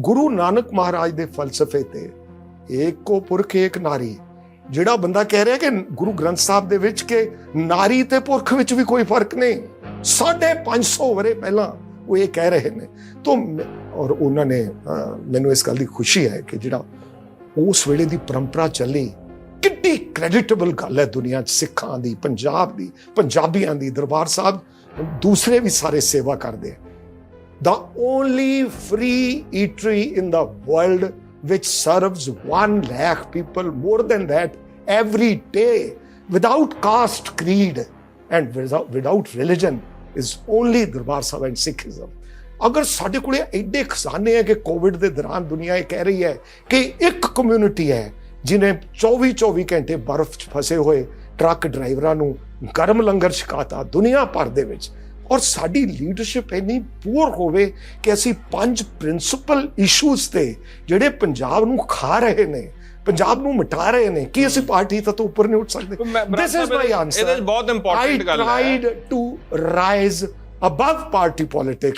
ਗੁਰੂ ਨਾਨਕ ਮਹਾਰਾਜ ਦੇ ਫਲਸਫੇ ਤੇ ਏਕੋ ਪੁਰਖ, ਏਕ ਨਾਰੀ, ਜਿਹੜਾ ਬੰਦਾ ਕਹਿ ਰਿਹਾ ਕਿ ਗੁਰੂ ਗ੍ਰੰਥ ਸਾਹਿਬ ਦੇ ਵਿੱਚ ਕਿ ਨਾਰੀ ਤੇ ਪੁਰਖ ਵਿੱਚ ਵੀ ਕੋਈ ਫ਼ਰਕ ਨਹੀਂ। 550 ਵਰੇ ਪਹਿਲਾਂ ਉਹ ਇਹ ਕਹਿ ਰਹੇ ਨੇ। ਤੋਂ ਔਰ ਉਹਨਾਂ ਨੇ ਮੈਨੂੰ ਇਸ ਗੱਲ ਦੀ ਖੁਸ਼ੀ ਹੈ ਕਿ ਜਿਹੜਾ ਉਸ ਵੇਲੇ ਦੀ ਪਰੰਪਰਾ ਚੱਲੀ ਕਿੰਨੀ ਕ੍ਰੈਡੀਟੇਬਲ ਗੱਲ ਹੈ ਦੁਨੀਆ 'ਚ ਸਿੱਖਾਂ ਦੀ, ਪੰਜਾਬ ਦੀ, ਪੰਜਾਬੀਆਂ ਦੀ, ਦਰਬਾਰ ਸਾਹਿਬ, ਦੂਸਰੇ ਵੀ ਸਾਰੇ ਸੇਵਾ ਕਰਦੇ ਆ। The only free eatery in the world which serves 1 lakh people more than that every day without caste creed and without, without religion is only Darbar Sahib and Sikhism ਅਗਰ ਸਾਡੇ ਕੋਲੇ ਐਡੇ ਖਜ਼ਾਨੇ ਹੈ ਕਿ ਕੋਵਿਡ ਦੇ ਦੌਰਾਨ ਦੁਨੀਆ ਇਹ ਕਹਿ ਰਹੀ ਹੈ ਕਿ ਇੱਕ ਕਮਿਊਨਿਟੀ ਹੈ ਜਿਨੇ 24 24 ਘੰਟੇ ਬਰਫ਼ 'ਚ ਫਸੇ ਹੋਏ ਟਰੱਕ ਡਰਾਈਵਰਾਂ ਨੂੰ ਗਰਮ ਲੰਗਰ ਛਕਾਤਾ ਦੁਨੀਆ ਭਰ ਦੇ ਵਿੱਚ ਔਰ ਸਾਡੀ ਲੀਡਰਸ਼ਿਪ ਇੰਨੀ ਪੂਰ ਹੋਵੇ ਕਿ ਅਸੀਂ ਪੰਜ ਪ੍ਰਿੰਸੀਪਲ ਇਸ਼ੂਜ਼ ਤੇ ਜਿਹੜੇ ਪੰਜਾਬ ਨੂੰ ਖਾ ਰਹੇ ਨੇ ਪੰਜਾਬ ਨੂੰ ਮਿਟਾ ਰਹੇ ਨੇ ਕੀ ਅਸੀਂ ਪਾਰਟੀ ਤੋਂ ਉੱਪਰ ਨਹੀਂ ਉੱਠ ਸਕਦੇ? ਦਿਸ ਇਜ਼ ਮਾਈ ਆਨਸਰ ਇਹਦੇ 'ਚ ਬਹੁਤ important ਗੱਲ ਹੈ। To rise above party politics